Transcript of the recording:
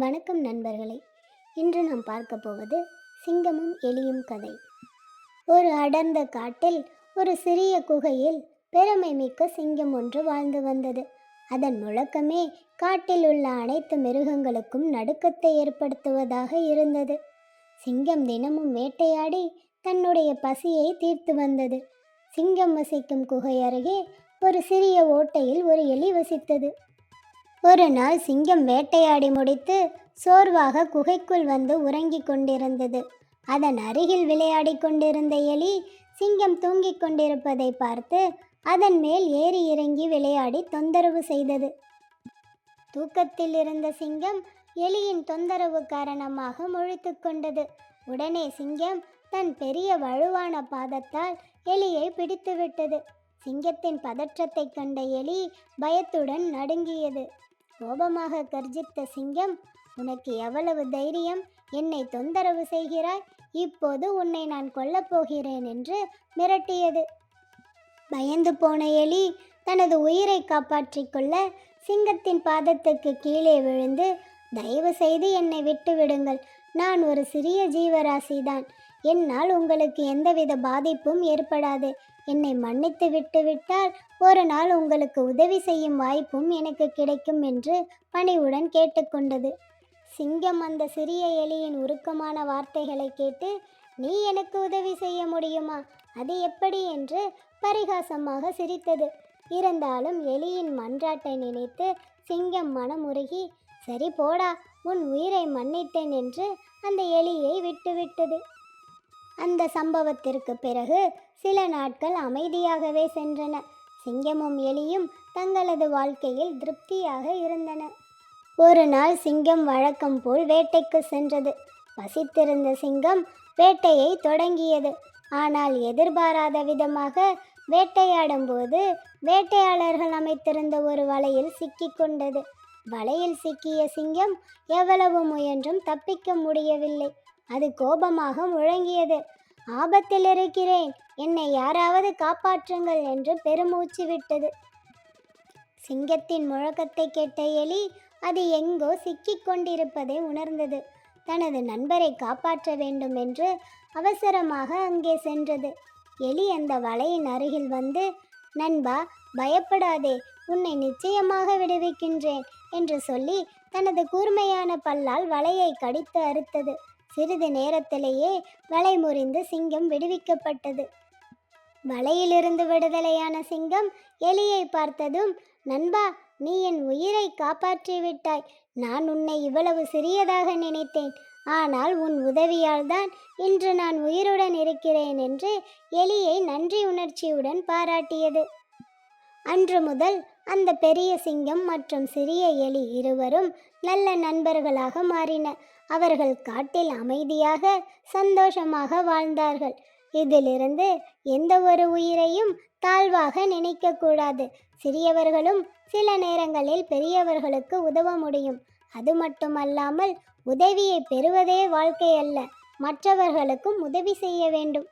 வணக்கம் நண்பர்களே. இன்று நாம் பார்க்க போவது சிங்கமும் எலியும் கதை. ஒரு அடர்ந்த காட்டில் ஒரு சிறிய குகையில் பெருமை மிக்க சிங்கம் ஒன்று வாழ்ந்து வந்தது. அதன் முழக்கமே காட்டில் உள்ள அனைத்து மிருகங்களுக்கும் நடுக்கத்தை ஏற்படுத்துவதாக இருந்தது. சிங்கம் தினமும் வேட்டையாடி தன்னுடைய பசியை தீர்த்து வந்தது. சிங்கம் வசிக்கும் குகை அருகே ஒரு சிறிய ஓட்டையில் ஒரு எலி வசித்தது. ஒரு நாள் சிங்கம் வேட்டையாடி முடித்து சோர்வாக குகைக்குள் வந்து உறங்கிக் கொண்டிருந்தது. அதன் அருகில் விளையாடிக் கொண்டிருந்த எலி சிங்கம் தூங்கிக் கொண்டிருப்பதை பார்த்து அதன் மேல் ஏறி இறங்கி விளையாடி தொந்தரவு செய்தது. தூக்கத்தில் இருந்த சிங்கம் எலியின் தொந்தரவு காரணமாக முழித்து கொண்டது. உடனே சிங்கம் தன் பெரிய வலுவான பாதத்தால் எலியை பிடித்துவிட்டது சிங்கத்தின் பதற்றத்தைக் கண்ட எலி பயத்துடன் நடுங்கியது. கோபமாக கர்ஜித்த சிங்கம் உனக்கு எவ்வளவு தைரியம்? என்னை தொந்தரவு செய்கிறாய்? இப்போது உன்னை நான் கொல்லப் போகிறேன் என்று மிரட்டியது. பயந்து போன எலி தனது உயிரை காப்பாற்றிக் கொள்ள சிங்கத்தின் பாதத்துக்கு கீழே விழுந்து தயவு செய்து என்னை விட்டு விடுங்கள் நான் ஒரு சிறிய ஜீவராசிதான். என்னால் உங்களுக்கு எந்தவித பாதிப்பும் ஏற்படாது. என்னை மன்னித்து விட்டுவிட்டால் ஒரு நாள் உங்களுக்கு உதவி செய்யும் வாய்ப்பும் எனக்கு கிடைக்கும் என்று பணிவுடன் கேட்டுக்கொண்டது. சிங்கம் அந்த சிறிய எலியின் உருக்கமான வார்த்தைகளை கேட்டு நீ எனக்கு உதவி செய்ய முடியுமா? அது எப்படி என்று பரிகாசமாக சிரித்தது. இருந்தாலும் எலியின் மன்றாட்டை நினைத்து சிங்கம் மனமுருகி சரி போடா உன் உயிரை மன்னித்தேன் என்று அந்த எலியை விட்டுவிட்டது. அந்த சம்பவத்திற்கு பிறகு சில நாட்கள் அமைதியாகவே சென்றன. சிங்கமும் எலியும் தங்களது வாழ்க்கையில் திருப்தியாக இருந்தன. ஒரு நாள் சிங்கம் வழக்கம் போல் வேட்டைக்கு சென்றது. பசித்திருந்த சிங்கம் வேட்டையை தொடங்கியது. ஆனால் எதிர்பாராத விதமாக வேட்டையாடும் போது வேட்டையாளர்கள் அமைத்திருந்த ஒரு வலையில் சிக்கிக்கொண்டது வலையில் சிக்கிய சிங்கம் எவ்வளவு முயன்றும் தப்பிக்க முடியவில்லை. அது கோபமாக முழங்கியது. ஆபத்தில் இருக்கிறேன். என்னை யாராவது காப்பாற்றுங்கள் என்று பெருமூச்சு விட்டது. சிங்கத்தின் முழக்கத்தை கேட்ட எலி அது எங்கோ சிக்கிக் கொண்டிருப்பதை உணர்ந்தது. தனது நண்பரை காப்பாற்ற வேண்டும் என்று அவசரமாக அங்கே சென்றது. எலி அந்த வலையின் அருகில் வந்து நண்பா பயப்படாதே. உன்னை நிச்சயமாக விடுவிக்கின்றேன் என்று சொல்லி தனது கூர்மையான பல்லால் வலையை கடித்து அறுத்தது. சிறிது நேரத்திலேயே வலை முறிந்து சிங்கம் விடுவிக்கப்பட்டது. வலையிலிருந்து விடுதலையான சிங்கம் எலியை பார்த்ததும் நண்பா நீ என் உயிரை காப்பாற்றி விட்டாய். நான் உன்னை இவ்வளவு சிறியதாக நினைத்தேன். ஆனால் உன் உதவியால் தான் இன்று நான் உயிருடன் இருக்கிறேன் என்று எலியை நன்றி உணர்ச்சியுடன் பாராட்டியது. அன்று முதல் அந்த பெரிய சிங்கம் மற்றும் சிறிய எலி இருவரும் நல்ல நண்பர்களாக மாறின. அவர்கள் காட்டில் அமைதியாக சந்தோஷமாக வாழ்ந்தார்கள். இதிலிருந்து எந்த ஒரு உயிரையும் தாழ்வாக நினைக்கக்கூடாது சிறியவர்களும் சில நேரங்களில் பெரியவர்களுக்கு உதவ முடியும். அது மட்டுமல்லாமல் உதவியை பெறுவதே வாழ்க்கை அல்ல மற்றவர்களுக்கும் உதவி செய்ய வேண்டும்.